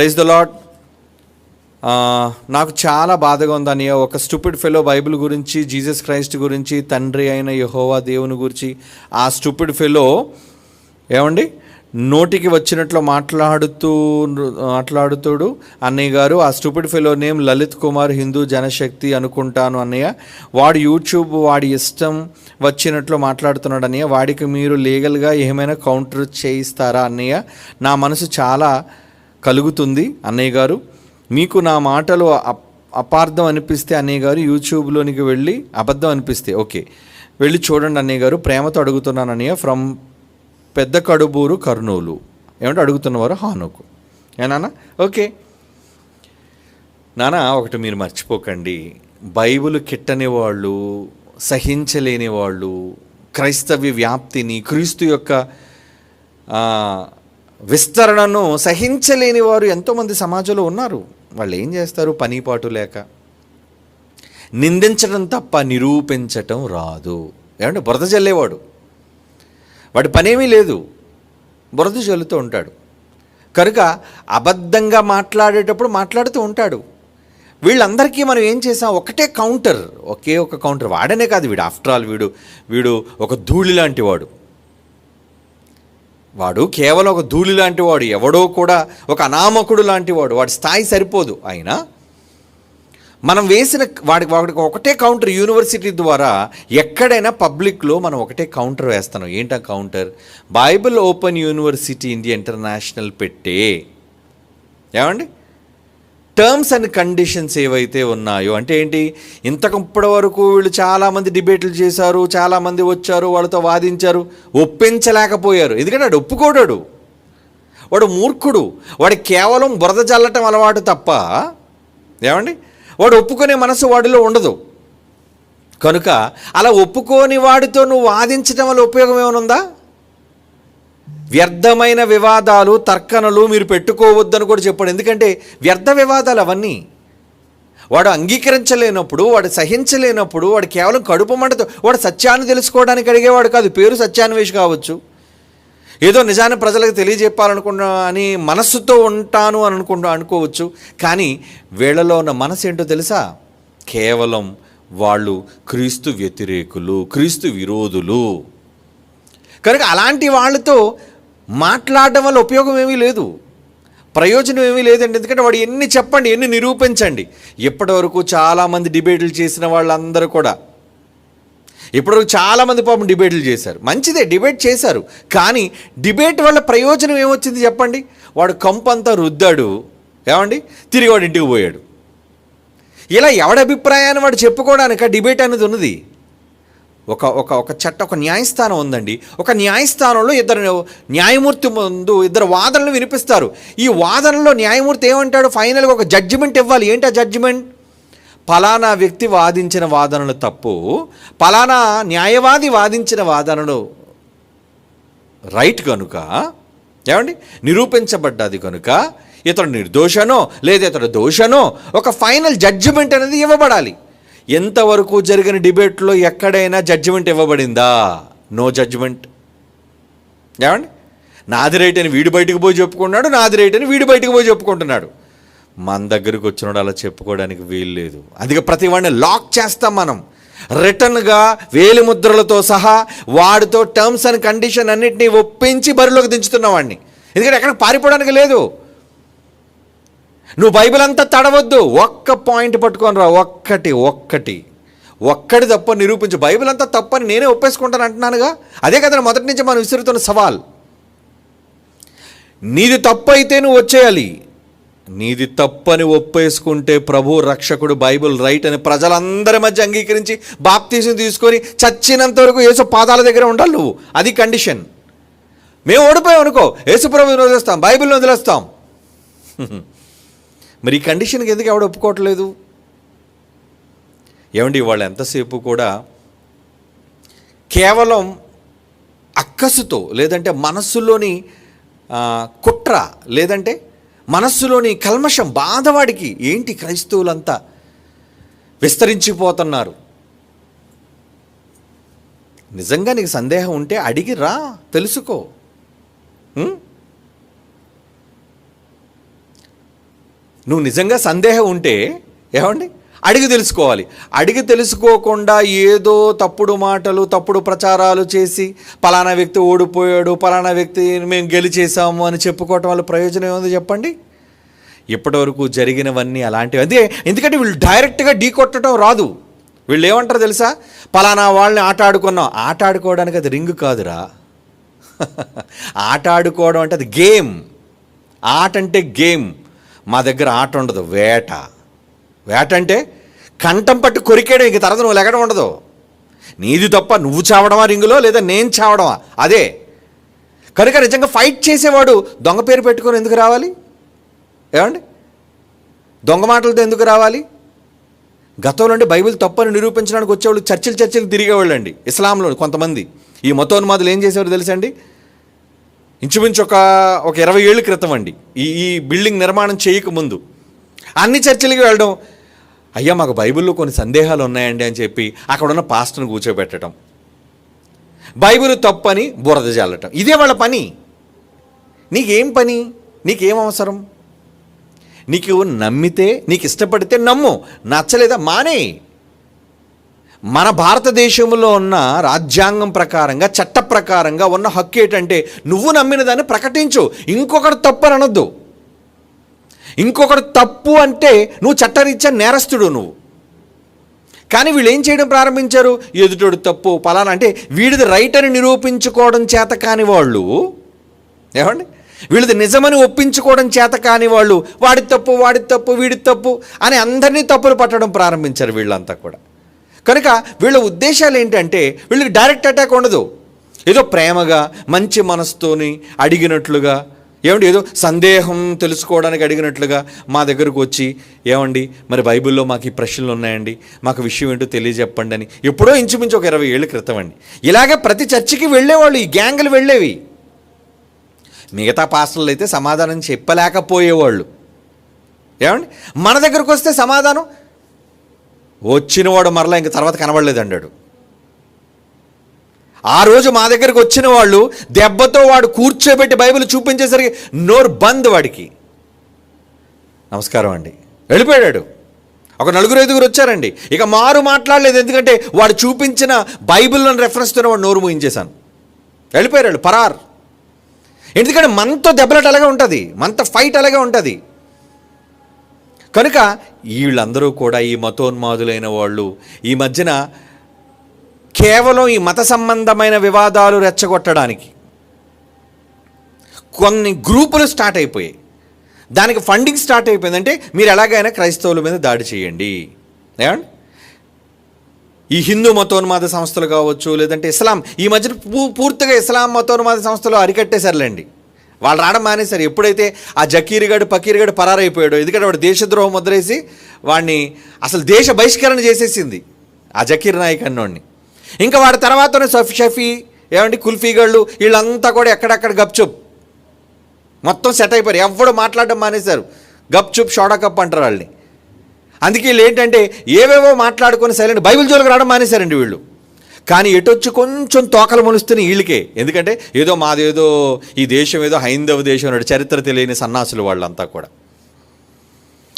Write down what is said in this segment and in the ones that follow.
Praise the lord నాకు చాలా బాధగా ఉందని ఒక స్టూపిడ్ ఫెలో బైబిల్ గురించి జీసస్ క్రైస్ట్ గురించి తండ్రి అయిన యహోవా దేవుని గురించి. ఆ స్టూపిడ్ ఫెలో ఏమండి? నోటికి వచ్చినట్లు మాట్లాడుతూ మాట్లాడుతాడు అన్నయ్య గారు ఆ stupid fellow name Lalit Kumar Hindu Janashakti అనుకుంటాను అన్నయ్య. వాడు యూట్యూబ్ వాడి ఇష్టం వచ్చినట్లు మాట్లాడుతున్నాడు అన్నయ్య. వాడికి మీరు లీగల్గా ఏమైనా కౌంటర్ చేయిస్తారా అన్నయ్య? నా మనసు చాలా కలుగుతుంది. అన్నయ్య గారు మీకు నా మాటలు అప్- అపార్థం అనిపిస్తే అన్నయ్య గారు యూట్యూబ్లోనికి వెళ్ళి అబద్ధం అనిపిస్తే ఓకే. వెళ్ళి చూడండి అన్నయ్య గారు ప్రేమతో అడుగుతున్నాను అన్నయ్య ఫ్రమ్ పెద్ద కడుబూరు కర్నూలు. ఏమంటే అడుగుతున్నవారు హానుకు. ఏనా ఓకే. నానా ఒకటి మీరు మర్చిపోకండి. బైబిల్ కిట్టని వాళ్ళు సహించలేని వాళ్ళు క్రైస్తవ్య వ్యాప్తిని క్రీస్తు యొక్క విస్తరణను సహించలేని వారు ఎంతోమంది సమాజంలో ఉన్నారు. వాళ్ళు ఏం చేస్తారు? పనిపాటు లేక. నిందించడం తప్ప నిరూపించటం రాదు. ఏమంటే బురద జల్లేవాడు. వాడి పనేమీ లేదు. బురద చల్లుతూ ఉంటాడు. కనుక అబద్ధంగా మాట్లాడేటప్పుడు మాట్లాడుతూ ఉంటాడు. వీళ్ళందరికీ మనం ఏం చేసాం? ఒకటే కౌంటర్. ఒకే ఒక కౌంటర్. వాడనే కాదు వీడు. ఆఫ్టర్ ఆల్ వీడు వీడు ఒక ధూళి లాంటి వాడు. వాడు కేవలం ఒక ధూళి లాంటి వాడు ఎవడో కూడా ఒక అనామకుడు లాంటి వాడు వాడి స్థాయి సరిపోదు. అయినా మనం వేసిన వాడి వాడికి ఒకటే కౌంటర్ యూనివర్సిటీ ద్వారా ఎక్కడైనా పబ్లిక్లో మనం ఒకటే కౌంటర్ వేస్తున్నాం. ఏంటా counter? Bible open university India international పెట్టే. ఏమండి? టర్మ్స్ అండ్ కండిషన్స్ ఏవైతే ఉన్నాయో అంటే ఏంటి? ఇంతకప్పటి వరకు వీళ్ళు చాలామంది డిబేట్లు చేశారు చాలామంది వచ్చారు వాళ్ళతో వాదించారు ఒప్పించలేకపోయారు. ఎందుకంటే వాడు ఒప్పుకోడాడు. వాడు మూర్ఖుడు. వాడు కేవలం బురద చల్లటం అలవాటు తప్ప ఏమండి? వాడు ఒప్పుకునే మనసు వాడిలో ఉండదు. కనుక అలా ఒప్పుకోని వాడితో నువ్వు వాదించడం వల్ల ఉపయోగం ఏమైనా ఉందా? వ్యర్థమైన వివాదాలు తర్కనలు మీరు పెట్టుకోవద్దని కూడా చెప్పాడు. ఎందుకంటే వ్యర్థ వివాదాలు అవన్నీ వాడు అంగీకరించలేనప్పుడు వాడు సహించలేనప్పుడు వాడు కేవలం కడుపు మంటతో వాడు సత్యాన్ని తెలుసుకోవడానికి అడిగేవాడు కాదు. పేరు సత్యాన్వేషి కావచ్చు. ఏదో నిజాన్ని ప్రజలకు తెలియజెప్పాలనుకున్నా అని మనస్సుతో ఉంటాను అని అనుకుంటా అనుకోవచ్చు. కానీ వీళ్ళలో ఉన్న మనసు ఏంటో తెలుసా? కేవలం వాళ్ళు క్రీస్తు వ్యతిరేకులు క్రీస్తు విరోధులు. కనుక అలాంటి వాళ్ళతో మాట్లాడడం వల్ల ఉపయోగం ఏమీ లేదు. ప్రయోజనం ఏమీ లేదండి ఎందుకంటే వాడు ఎన్ని చెప్పండి ఎన్ని నిరూపించండి. ఇప్పటివరకు చాలామంది డిబేట్లు చేసిన వాళ్ళందరూ కూడా ఇప్పటివరకు చాలామంది పాపం డిబేట్లు చేశారు. మంచిదే డిబేట్ చేశారు. కానీ డిబేట్ వల్ల ప్రయోజనం ఏమొచ్చింది చెప్పండి? వాడు కంపంతా రుద్దాడు. ఏమండి? తిరిగి వాడు ఇంటికి పోయాడు. ఇలా ఎవడి అభిప్రాయాన్ని వాడు చెప్పుకోవడానికి ఆ డిబేట్ అనేది ఉన్నది? ఒక ఒక ఒక చట్ట ఒక న్యాయస్థానం ఉందండి. ఒక న్యాయస్థానంలో ఇద్దరు న్యాయమూర్తి ముందు ఇద్దరు వాదనలు వినిపిస్తారు. ఈ వాదనలో న్యాయమూర్తి ఏమంటాడు? ఫైనల్గా ఒక జడ్జిమెంట్ ఇవ్వాలి. ఏంటి ఆ జడ్జిమెంట్? ఫలానా వ్యక్తి వాదించిన వాదనలు తప్పు. ఫలానా న్యాయవాది వాదించిన వాదనలు రైట్ కనుక ఏమండి? నిరూపించబడ్డది కనుక ఇతడు నిర్దోషనో లేదా ఇతడు దోషనో ఒక ఫైనల్ జడ్జిమెంట్ అనేది ఇవ్వబడాలి. ఎంతవరకు జరిగిన డిబేట్లో ఎక్కడైనా జడ్జిమెంట్ ఇవ్వబడిందా? నో జడ్జిమెంట్ ఏమండి? నాది రైట్ అని వీడు బయటకు పోయి చెప్పుకున్నాడు నాది రైట్ అని వీడు బయటకు పోయి చెప్పుకుంటున్నాడు. మన దగ్గరకు వచ్చినాడు అలా చెప్పుకోవడానికి వీలు లేదు. అందుకే ప్రతి వాడిని లాక్ చేస్తాం మనం. రిటర్న్గా వేలి ముద్రలతో సహా వాడితో టర్మ్స్ అండ్ కండిషన్ అన్నింటినీ ఒప్పించి బరిలోకి దించుతున్న వాడిని. ఎందుకంటే ఎక్కడికి పారిపోవడానికి లేదు. నువ్వు బైబిల్ అంతా తడవద్దు. ఒక్క పాయింట్ పట్టుకొని రా. ఒక్కటి ఒక్కటి. ఒక్కటి తప్ప నిరూపించు. బైబిల్ అంతా తప్పని నేనే ఒప్పేసుకుంటాను అంటున్నానుగా? అదే కదా మొదటి నుంచి మనం విసురుతున్న సవాల్. నీది తప్పు అయితే నువ్వు వచ్చేయాలి. నీది తప్పని ఒప్పేసుకుంటే ప్రభు రక్షకుడు బైబిల్ రైట్ అని ప్రజలందరి మధ్య అంగీకరించి బాప్తీసం తీసుకొని చచ్చినంత వరకు యేసు పాదాల దగ్గర ఉండాలి నువ్వు. అది కండిషన్. మేము ఓడిపోయాం అనుకో. యేసు ప్రభుని వదిలేస్తాం. బైబిల్ని వదిలేస్తాం. మరి ఈ కండిషన్కి ఎందుకు ఎవడు ఒప్పుకోవట్లేదు? ఏమండి వాళ్ళు ఎంతసేపు కూడా కేవలం అక్కసుతో లేదంటే మనస్సులోని కుట్ర లేదంటే మనస్సులోని కల్మషం బాధవాడికి ఏంటి క్రైస్తవులంతా విస్తరించిపోతున్నారు? నిజంగా నీకు సందేహం ఉంటే అడిగి రా తెలుసుకో. నువ్వు నిజంగా సందేహం ఉంటే ఏమండి? అడిగి తెలుసుకోవాలి. అడిగి తెలుసుకోకుండా ఏదో తప్పుడు మాటలు తప్పుడు ప్రచారాలు చేసి పలానా వ్యక్తి ఓడిపోయాడు పలానా వ్యక్తి మేము గెలిచేసాము అని చెప్పుకోవటం వల్ల ప్రయోజనం ఏముంది చెప్పండి? ఇప్పటివరకు జరిగినవన్నీ అలాంటివి. అదే ఎందుకంటే వీళ్ళు డైరెక్ట్గా ఢీ కొట్టడం రాదు. వీళ్ళు ఏమంటారు తెలుసా? పలానా వాళ్ళని ఆట ఆడుకున్నాం. ఆట ఆడుకోవడానికి అది రింగ్ కాదురా. ఆట ఆడుకోవడం అంటే అది గేమ్. ఆట అంటే గేమ్. మా దగ్గర ఆట ఉండదు వేట. వేట అంటే కంఠం పట్టు కొరికేయడం ఇంక తర్వాత నువ్వు లెగడం ఉండదు. నీది తప్ప నువ్వు చావడమా రింగులో లేదా నేను చావడమా? అదే. కనుక నిజంగా ఫైట్ చేసేవాడు దొంగ పేరు పెట్టుకొని ఎందుకు రావాలి? ఏమండి? దొంగ మాటలతో ఎందుకు రావాలి? గతంలో నుండి బైబిల్ తప్పని నిరూపించడానికి వచ్చేవాళ్ళు చర్చిలు చర్చిలు తిరిగేవాళ్ళు అండి ఇస్లాంలో కొంతమంది. ఈ మతోన్మాదులు ఏం చేసేవారు తెలుసండి ఇంచుమించు ఒక ఒక ఇరవై ఏళ్ళ క్రితం అండి. ఈ ఈ బిల్డింగ్ నిర్మాణం చేయకముందు అన్ని చర్చిలకి వెళ్ళడం. అయ్యా మాకు బైబిల్లో కొన్ని సందేహాలు ఉన్నాయండి అని చెప్పి అక్కడ ఉన్న పాస్టర్ని కూర్చోబెట్టడం. బైబిల్ తప్పని బురద జల్లటం. ఇదే వాళ్ళ పని. నీకేం పని? నీకేం అవసరం? నీకు నమ్మితే నీకు ఇష్టపడితే నమ్ము. నచ్చలేదా? మానే. మన భారతదేశంలో ఉన్న రాజ్యాంగం ప్రకారంగా చట్ట ప్రకారంగా ఉన్న హక్కు ఏంటంటే నువ్వు నమ్మిన దాన్ని ప్రకటించు. ఇంకొకటి తప్పు అని అనొద్దు ఇంకొకటి తప్పు అంటే నువ్వు చట్టరీత్యా నేరస్తుడు నువ్వు. కానీ వీళ్ళు ఏం చేయడం ప్రారంభించారు? ఎదుటోడు తప్పు పలానా అంటే వీడిది రైట్ అని నిరూపించుకోవడం చేత కాని వాళ్ళు ఏమండి? వీళ్ళది నిజమని ఒప్పించుకోవడం చేత కాని వాళ్ళు వాడి తప్పు వాడి తప్పు వీడి తప్పు అని అందరినీ తప్పులు పట్టడం ప్రారంభించారు వీళ్ళంతా కూడా. కనుక వీళ్ళ ఉద్దేశాలు ఏంటంటే వీళ్ళకి డైరెక్ట్ అటాక్ ఉండదు. ఏదో ప్రేమగా మంచి మనసుతోని అడిగినట్లుగా ఏమండి ఏదో సందేహం తెలుసుకోవడానికి అడిగినట్లుగా మా దగ్గరకు వచ్చి ఏమండి మరి బైబిల్లో మాకు ఈ ప్రశ్నలు ఉన్నాయండి మాకు విషయం ఏంటో తెలియజెప్పండి అని ఎప్పుడో ఇంచుమించు ఒక ఇరవై ఏళ్ళ క్రితం అండి. ఇలాగే ప్రతి చర్చికి వెళ్ళేవాళ్ళు ఈ గ్యాంగులు వెళ్ళేవి. మిగతా పాస్టర్లు అయితే సమాధానం చెప్పలేకపోయేవాళ్ళు. ఏమండి మన దగ్గరకు వస్తే సమాధానం వచ్చినవాడు మరలా ఇంక తర్వాత కనబడలేదు అన్నాడు ఆ రోజు మా దగ్గరికి వచ్చిన వాళ్ళు దెబ్బతో వాడు కూర్చోబెట్టి బైబిల్ చూపించేసరికి నోరు బంద్ వాడికి. నమస్కారం అండి. వెళ్ళిపోయాడు. ఒక నలుగురు ఐదుగురు వచ్చారండి. ఇక మారు మాట్లాడలేదు ఎందుకంటే వాడు చూపించిన బైబిల్ని రెఫరెన్స్తోనే వాడు నోరు మూయించేశాను. వెళ్ళిపోయాడు పరార్. ఎందుకంటే మనతో దెబ్బలాట అలాగే ఉంటుంది. మనతో ఫైట్ అలాగే ఉంటుంది. కనుక వీళ్ళందరూ కూడా ఈ మతోన్మాదులైన వాళ్ళు ఈ మధ్యన కేవలం ఈ మత సంబంధమైన వివాదాలు రెచ్చగొట్టడానికి కొన్ని గ్రూపులు స్టార్ట్ అయిపోయాయి. దానికి ఫండింగ్ స్టార్ట్ అయిపోయిందంటే మీరు ఎలాగైనా క్రైస్తవుల మీద దాడి చేయండి. ఏమండి? ఈ హిందూ మతోన్మాద సంస్థలు కావచ్చు లేదంటే ఇస్లాం. ఈ మధ్యన పూ పూర్తిగా ఇస్లాం మతోన్మాద సంస్థలు అరికట్టేశారులేండి. వాళ్ళు రావడం మానేశారు. ఎప్పుడైతే ఆ జకీర్గాడు పకీర్గాడు పరారైపోయాడో ఎందుకంటే వాడు దేశద్రోహం ముద్రేసి వాడిని అసలు దేశ బహిష్కరణ చేసేసింది ఆ జకీర్ నాయక్ అన్నోడిని. ఇంకా వాడి తర్వాతనే సఫీ షఫీ ఏమండి కుల్ఫీగాళ్ళు వీళ్ళంతా కూడా ఎక్కడెక్కడ గప్చుప్ మొత్తం సెట్ అయిపోయారు. ఎవడు మాట్లాడడం మానేశారు. గప్చుప్ షోడా కప్ అంటారు వాళ్ళని. అందుకే వీళ్ళు ఏంటంటే ఏవేవో మాట్లాడుకొని సైలెంట్ బైబిల్ జోలికి రావడం మానేశారండి వీళ్ళు. కానీ ఎటొచ్చి కొంచెం తోకలు మొలుస్తున్న వీళ్ళకే. ఎందుకంటే ఏదో మాదేదో ఈ దేశం ఏదో హైందవ దేశం అన్నాడు చరిత్ర తెలియని సన్నాసులు వాళ్ళంతా కూడా.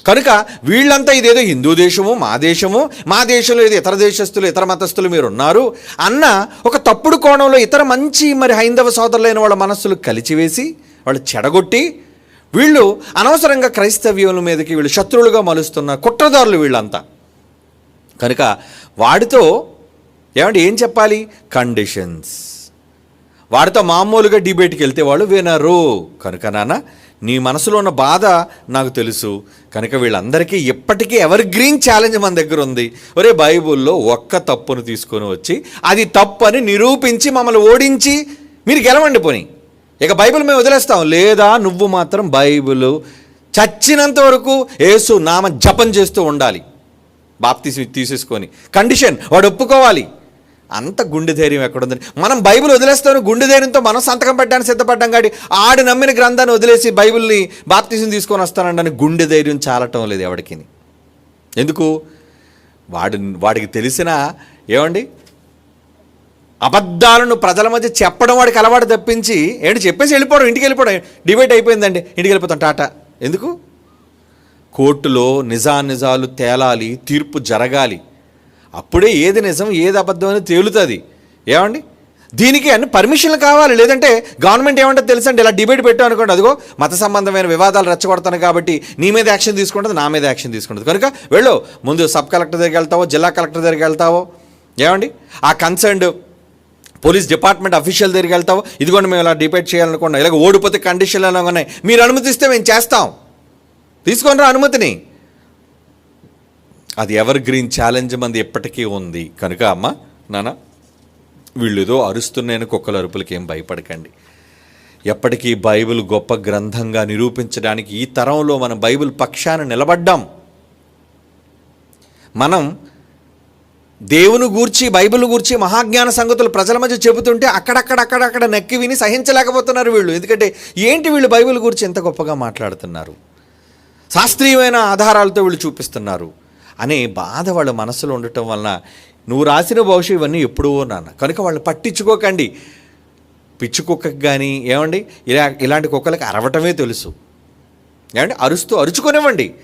కనుక వీళ్ళంతా ఇదేదో హిందూ దేశము మా దేశము మా దేశంలో ఏదో ఇతర దేశస్తులు ఇతర మతస్థులు మీరు ఉన్నారు అన్న ఒక తప్పుడు కోణంలో ఇతర మంచి మరి హైందవ సోదరులైన వాళ్ళ మనస్సులు కలిచివేసి వాళ్ళు చెడగొట్టి వీళ్ళు అనవసరంగా క్రైస్తవ్యం మీదకి వీళ్ళు శత్రువులుగా మలుస్తున్న కుట్రదారులు వీళ్ళంతా. కనుక వాడితో ఏమంటే ఏం చెప్పాలి? కండిషన్స్. వాడితో మామూలుగా డిబేట్కి వెళ్తే వాళ్ళు వినరు. కనుక నాన్న నీ మనసులో ఉన్న బాధ నాకు తెలుసు. కనుక వీళ్ళందరికీ ఇప్పటికీ ఎవర్ గ్రీన్ ఛాలెంజ్ మన దగ్గర ఉంది. ఒరే బైబుల్లో ఒక్క తప్పును తీసుకొని వచ్చి అది తప్పు అని నిరూపించి మమ్మల్ని ఓడించి మీరు గెలవండి పోని. ఇక బైబిల్ మేము వదిలేస్తాం. లేదా నువ్వు మాత్రం బైబిల్ చచ్చినంత వరకు ఏసు నామ జపం చేస్తూ ఉండాలి. బాప్తీసి తీసేసుకొని. కండిషన్ వాడు ఒప్పుకోవాలి. అంత గుండె ధైర్యం ఎక్కడుందని మనం బైబిల్ వదిలేస్తాను గుండె ధైర్యంతో మనం సంతకం పెట్టడానికి సిద్ధపడ్డాం కాడి ఆడు నమ్మిన గ్రంథాన్ని వదిలేసి బైబిల్ని బాప్తిజం తీసుకొని వస్తానండి గుండె ధైర్యం చాలటం లేదు ఎవరికి ఎందుకు? వాడి వాడికి తెలిసిన ఏమండి? అబద్ధాలను ప్రజల మధ్య చెప్పడం వాడికి అలవాటు తప్పించి ఏంటి చెప్పేసి వెళ్ళిపోవడం ఇంటికి వెళ్ళిపోవడం డిబేట్ అయిపోయిందండి ఇంటికి వెళ్ళిపోతాం టాటా. ఎందుకు? కోర్టులో నిజానిజాలు తేలాలి తీర్పు జరగాలి. అప్పుడే ఏది నిజం ఏది అబద్ధం అని తేలుతుంది. ఏమండి? దీనికి అన్ని పర్మిషన్లు కావాలి. లేదంటే గవర్నమెంట్ ఏమంటే తెలుసండి? ఇలా డిబేట్ పెట్టాం అనుకోండి అదిగో మత సంబంధమైన వివాదాలు రెచ్చగొడతాను కాబట్టి నీ మీద యాక్షన్ తీసుకుంటుంది నా మీద యాక్షన్ తీసుకుంటుంది. కనుక వెళ్ళు ముందు సబ్ కలెక్టర్ దగ్గరికి వెళ్తావో జిల్లా కలెక్టర్ దగ్గరికి వెళ్తావో ఏమండి? ఆ కన్సర్న్డ్ పోలీస్ డిపార్ట్మెంట్ అఫీషియల్ దగ్గరికి వెళ్తావో ఇదిగోండి మేము ఇలా డిబేట్ చేయాలనుకున్నాం. ఇలాగ ఓడిపోతే కండిషన్లు ఎలా ఉన్నాయి. మీరు అనుమతిస్తే మేము చేస్తాం. తీసుకొని అనుమతిని. అది ఎవర్ గ్రీన్ ఛాలెంజ్ మంది ఎప్పటికీ ఉంది. కనుక అమ్మ నాన్న వీళ్ళు ఏదో అరుస్తున్నాయని కుక్కల అరుపులకి ఏం భయపడకండి. ఎప్పటికీ బైబిల్ గొప్ప గ్రంథంగా నిరూపించడానికి ఈ తరంలో మన బైబిల్ పక్షాన నిలబడ్డాం. మనం దేవుని గూర్చి బైబిల్ గూర్చి మహాజ్ఞాన సంగతులు ప్రజల మధ్య చెబుతుంటే అక్కడక్కడ అక్కడక్కడ నక్కి విని సహించలేకపోతున్నారు వీళ్ళు. ఎందుకంటే ఏంటి వీళ్ళు బైబిల్ గురించి ఎంత గొప్పగా మాట్లాడుతున్నారు? శాస్త్రీయమైన ఆధారాలతో వీళ్ళు చూపిస్తున్నారు. అనే బాధ వాళ్ళ మనసులో ఉండటం వలన నువ్వు రాసిన బహుశా ఇవన్నీ ఎప్పుడూ నాన్న. కనుక వాళ్ళు పట్టించుకోకండి. పిచ్చి కుక్కకి కానీ ఏమండి? ఇలా ఇలాంటి కుక్కలకి అరవటమే తెలుసు. ఏమండి? అరుస్తూ అరుచుకునివ్వండి.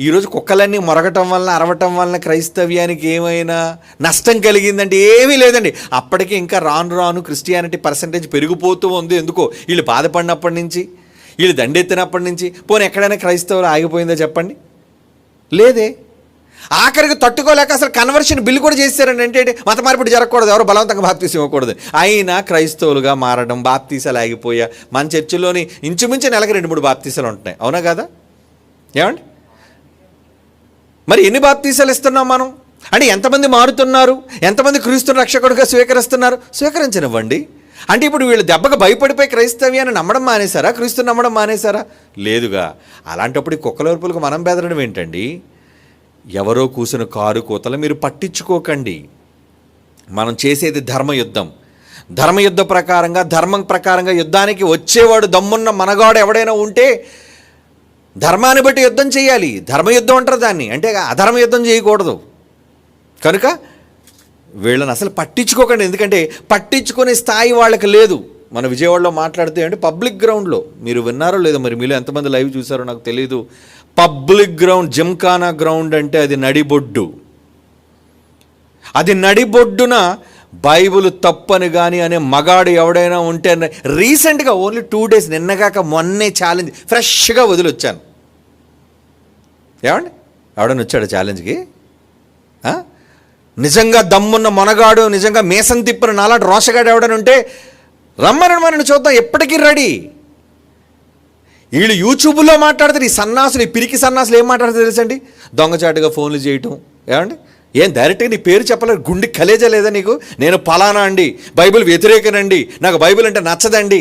ఈరోజు కుక్కలన్నీ మొరగటం వలన అరవటం వలన క్రైస్తవ్యానికి ఏమైనా నష్టం కలిగిందంటే ఏమీ లేదండి. అప్పటికి ఇంకా రాను రాను క్రిస్టియానిటీ పర్సంటేజ్ పెరిగిపోతూ ఉంది. ఎందుకో? వీళ్ళు బాధపడినప్పటి నుంచి వీళ్ళు దండెత్తినప్పటి నుంచి. పోనీ ఎక్కడైనా క్రైస్తవులు ఆగిపోయిందో చెప్పండి. లేదే. ఆఖరికి తట్టుకోలేక అసలు కన్వర్షన్ బిల్లు కూడా చేశారని అంటే మత మార్పిడి జరగకూడదు. ఎవరు బలవంతంగా బాప్తీసం ఇవ్వకూడదు. అయినా క్రైస్తవులుగా మారడం బాప్తీసాలు ఆగిపోయా. మన చర్చిలోని ఇంచుమించు నెలకి రెండు మూడు బాప్తీసాలు ఉంటున్నాయి. అవునా కదా? ఏమండి? మరి ఎన్ని బాప్తీసాలు ఇస్తున్నాం మనం? అంటే ఎంతమంది మారుతున్నారు? ఎంతమంది క్రీస్తుని రక్షకుడుగా స్వీకరిస్తున్నారు? స్వీకరించనివ్వండి. అంటే ఇప్పుడు వీళ్ళు దెబ్బకు భయపడిపోయి క్రైస్తవ్యాన్ని నమ్మడం మానేశారా? క్రీస్తుని నమ్మడం మానేశారా? లేదుగా. అలాంటప్పుడు ఈ కుక్కల మనం బెదరడం ఏంటండి? ఎవరో కూసిన కారు కూతలు మీరు పట్టించుకోకండి. మనం చేసేది ధర్మయుద్ధం. ధర్మయుద్ధ ప్రకారంగా ధర్మం ప్రకారంగా యుద్ధానికి వచ్చేవాడు దమ్మున్న మనగాడు ఎవడైనా ఉంటే ధర్మాన్ని బట్టి యుద్ధం చేయాలి. ధర్మయుద్ధం అంటారు దాన్ని. అంటే అధర్మ యుద్ధం చేయకూడదు. కనుక వీళ్ళని అసలు పట్టించుకోకండి. ఎందుకంటే పట్టించుకునే స్థాయి వాళ్ళకి లేదు. మన విజయవాడలో మాట్లాడితే అంటే పబ్లిక్ గ్రౌండ్లో. మీరు విన్నారో లేదో మరి మీలో ఎంతమంది లైవ్ చూసారో నాకు తెలియదు పబ్లిక్ గ్రౌండ్ జిమ్ఖానా గ్రౌండ్ అంటే అది నడిబొడ్డు. అది నడిబొడ్డున బైబుల్ తప్పని కానీ అనే మగాడు ఎవడైనా ఉంటే రీసెంట్గా ఓన్లీ టూ డేస్ నిన్నగాక మొన్నే ఛాలెంజ్ ఫ్రెష్గా వదిలొచ్చాను. ఏమండి? ఎవడని వచ్చాడు ఛాలెంజ్కి? నిజంగా దమ్మున్న మొనగాడు నిజంగా మేసం తిప్పిన నాలాడు రోషగాడు ఎవడని ఉంటే రమ్మని మనని చూద్దాం ఎప్పటికీ రెడీ. వీళ్ళు యూట్యూబ్లో మాట్లాడతారు ఈ సన్నాసులు ఈ పిరికి సన్నాసులు ఏం మాట్లాడతారు తెలుసండి? దొంగచాటుగా ఫోన్లు చేయటం. ఏమండి? ఏం డైరెక్ట్గా నీ పేరు చెప్పలేదు గుండె కలేజా లేదా నీకు? నేను పలానా అండి బైబిల్ వ్యతిరేకనండి నాకు బైబిల్ అంటే నచ్చదండి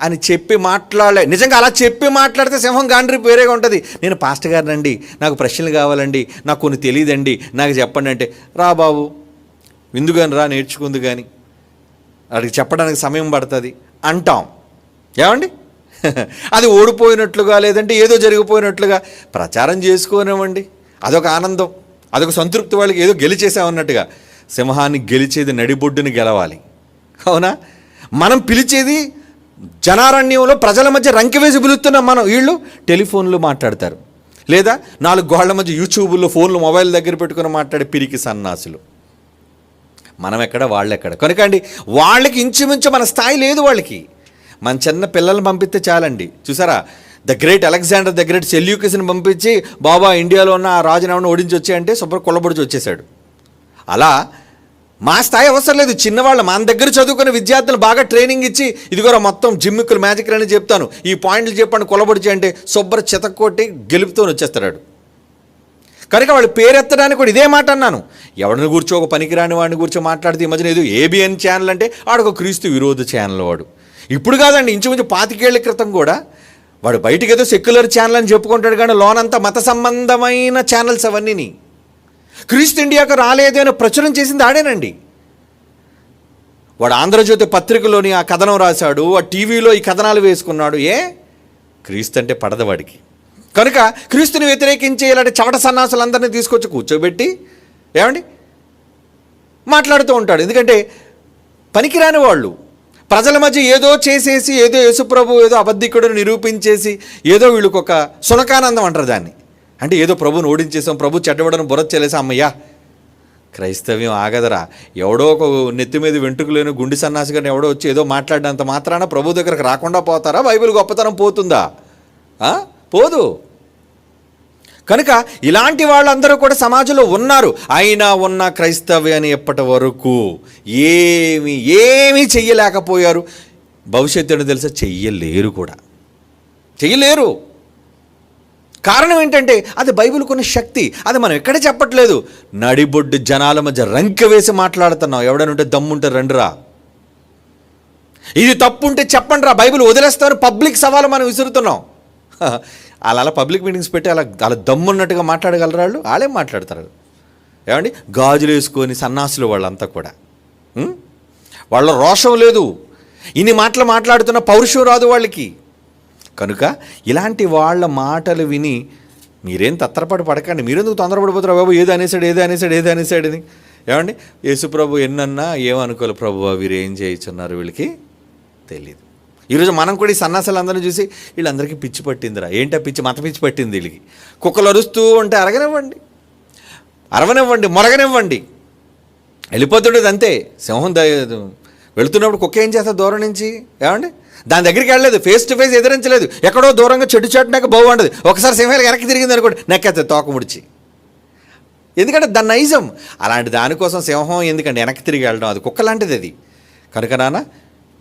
అని చెప్పి మాట్లాడలే. నిజంగా అలా చెప్పి మాట్లాడితే సింహం గాండ్రి వేరేగా ఉంటుంది. నేను పాస్టర్ గారినండి నాకు ప్రశ్నలు కావాలండి నాకు కొన్ని తెలియదండి నాకు చెప్పండి అంటే రా బాబు విందుగాని రా నేర్చుకుంది కానీ వాడికి చెప్పడానికి సమయం పడుతుంది అంటాం. ఏమండి? అది ఓడిపోయినట్లుగా లేదంటే ఏదో జరిగిపోయినట్లుగా ప్రచారం చేసుకోనివ్వండి. అదొక ఆనందం. అదొక సంతృప్తి వాళ్ళకి ఏదో గెలిచేసామన్నట్టుగా సింహాన్ని గెలిచేది నడిబొడ్డుని గెలవాలి. అవునా? మనం పిలిచేది జనారణ్యంలో ప్రజల మధ్య రంకెవేసి పిలుస్తున్నాం మనం. వీళ్ళు టెలిఫోన్లు మాట్లాడతారు. లేదా నాలుగు గోళ్ళ మధ్య యూట్యూబ్లో ఫోన్లు మొబైల్ దగ్గర పెట్టుకుని మాట్లాడే పిరికి సన్నాసులు. మనం ఎక్కడ వాళ్ళెక్కడ? కనుక అండి వాళ్ళకి ఇంచుమించు మన స్థాయి లేదు వాళ్ళకి. మన చిన్న పిల్లల్ని పంపిస్తే చాలండి. చూసారా? The great Alexander the great సెల్యూకస్ని పంపించి బాబా ఇండియాలో ఉన్న ఆ రాజునామను ఓడించి వచ్చాయంటే శుభ్ర కొల్లబొడిచి వచ్చేసాడు అలా మా స్థాయి అవసరం లేదు. చిన్నవాళ్ళు మన దగ్గర చదువుకునే విద్యార్థులు బాగా ట్రైనింగ్ ఇచ్చి ఇదిగోరా మొత్తం జిమ్మిక్కులు మ్యాజిక్ అని చెప్తాను. ఈ పాయింట్లు చెప్పండి కొలబొడిచి అంటే శుభ్ర చితక్కొట్టి గెలుపుతో వచ్చేస్తాడు కనుక వాళ్ళు పేరెత్తడానికి కూడా ఇదే మాట అన్నాను. ఎవడిని కూర్చో ఒక పనికిరాని వాడిని కూర్చో మాట్లాడితే ఈ మధ్యన ఏదో ఏబిఎన్ ఛానల్ అంటే ఆడొక క్రీస్తు విరోధ ఛానల్ వాడు. ఇప్పుడు కాదండి ఇంచుమించు పాతికేళ్ళ క్రితం కూడా వాడు బయటికి ఏదో సెక్యులర్ ఛానల్ అని చెప్పుకుంటాడు కానీ లోనంతా మత సంబంధమైన ఛానల్స్ అవన్నీని. క్రీస్తు ఇండియాకు రాలేదు అని ప్రచురం చేసింది ఆడేనండి. వాడు ఆంధ్రజ్యోతి పత్రికలోని ఆ కథనం రాశాడు ఆ టీవీలో ఈ కథనాలు వేసుకున్నాడు ఏ? క్రీస్తు అంటే పడదు వాడికి. కనుక క్రీస్తుని వ్యతిరేకించే ఇలాంటి చవట సన్నాసులందరినీ తీసుకొచ్చి కూర్చోబెట్టి ఏమండి? మాట్లాడుతూ ఉంటాడు. ఎందుకంటే పనికిరాని వాళ్ళు ప్రజల మధ్య ఏదో చేసేసి ఏదో యేసుప్రభు ఏదో అబద్ధికుడిని నిరూపించేసి ఏదో వీళ్ళకి ఒక సునకానందం అంటారు దాన్ని. అంటే ఏదో ప్రభుని ఓడించేసాం ప్రభు చెడ్డబడను బురచ్చలేసాం అమ్మయ్యా క్రైస్తవ్యం ఆగదరా. ఎవడో ఒక నెత్తి మీద వెంట్రుకలేని గుండి సన్నాసి గారిని ఎవడో వచ్చి ఏదో మాట్లాడినంత మాత్రాన ప్రభు దగ్గరకు రాకుండా పోతారా? బైబిల్ గొప్పతనం పోతుందా? పోదు. కనుక ఇలాంటి వాళ్ళందరూ కూడా సమాజంలో ఉన్నారు. అయినా ఉన్న క్రైస్తవ్యాన్ని ఎప్పటి వరకు ఏమి ఏమీ చెయ్యలేకపోయారు. భవిష్యత్తుని తెలుసా? చెయ్యలేరు కూడా. చెయ్యలేరు. కారణం ఏంటంటే అది బైబిల్ కొన్ని శక్తి. అది మనం ఎక్కడ చెప్పట్లేదు. నడిబొడ్డు జనాల మధ్య రంకె వేసి మాట్లాడుతున్నాం. ఎవడైనా ఉంటే దమ్ముంటే రండిరా. ఇది తప్పు ఉంటే చెప్పండి రా బైబిల్ వదిలేస్తారు. పబ్లిక్ సవాలు మనం విసురుతున్నాం. వాళ్ళు అలా అలా పబ్లిక్ మీటింగ్స్ పెట్టి అలా అలా దమ్మున్నట్టుగా మాట్లాడగలరా వాళ్ళు? వాళ్ళేం మాట్లాడతారు. ఏమండి? గాజులు వేసుకొని సన్నాసులు వాళ్ళంతా కూడా. వాళ్ళ రోషం లేదు. ఇన్ని మాటలు మాట్లాడుతున్న పౌరుషం రాదు వాళ్ళకి. కనుక ఇలాంటి వాళ్ళ మాటలు విని మీరేం తత్తరపడి పడకండి. మీరెందుకు తొందరపడిపోతారు బాబు? ఏది అనేసాడు ఏది అనేసాడు ఏది అనేసాడు అని. ఏమండి? యేసు ప్రభు ఎన్నన్నా ఏమనుకోలే ప్రభు? వీరు ఏం చేయించున్నారు వీళ్ళకి? తెలియదు ఈరోజు మనం కూడా ఈ సన్నాసాలందరినీ చూసి వీళ్ళందరికీ పిచ్చి పట్టిందిరా. ఏంటా పిచ్చి? మత పిచ్చి పట్టింది వీళ్ళకి. కుక్కలు అరుస్తూ ఉంటే అరగనివ్వండి. అరవనివ్వండి మొరగనివ్వండి. వెళ్ళిపోతుండేది అంతే. సింహం ద- వెళుతున్నప్పుడు కుక్క ఏం చేస్తా దూరం నుంచి? ఏమండి? దాని దగ్గరికి వెళ్ళలేదు ఫేస్ టు ఫేస్ ఎదిరించలేదు. ఎక్కడో దూరంగా చెట్టు చెట్టునాక బాగుండదు ఒకసారి సింహాలు వెనక్కి తిరిగింది అనుకోండి నెక్కేస్తుంది తోక ముడిచి. ఎందుకంటే దాని నైజం. అలాంటి దానికోసం సింహం ఎందుకంటే వెనక్కి తిరిగి వెళ్ళడం? అది కుక్క లాంటిది అది. కనుక నాన్న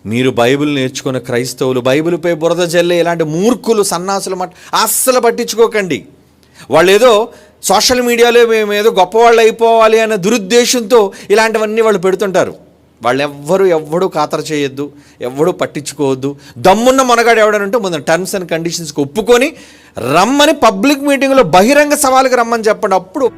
మీరు బైబిల్ నేర్చుకున్న క్రైస్తవులు బైబిల్పై బురద జల్లే ఇలాంటి మూర్ఖులు సన్నాసులు మాట అస్సలు పట్టించుకోకండి. వాళ్ళు ఏదో సోషల్ మీడియాలో మేము ఏదో గొప్పవాళ్ళు అయిపోవాలి అనే దురుద్దేశంతో ఇలాంటివన్నీ వాళ్ళు పెడుతుంటారు. వాళ్ళు ఎవ్వరు ఎవ్వడు ఖాతరు చేయొద్దు ఎవ్వడు పట్టించుకోవద్దు. దమ్మున్న మనగాడు ఎవడనంటే ముందు టర్మ్స్ అండ్ కండిషన్స్కి ఒప్పుకొని రమ్మని పబ్లిక్ మీటింగ్లో బహిరంగ సవాలుకి రమ్మని చెప్పండి. అప్పుడు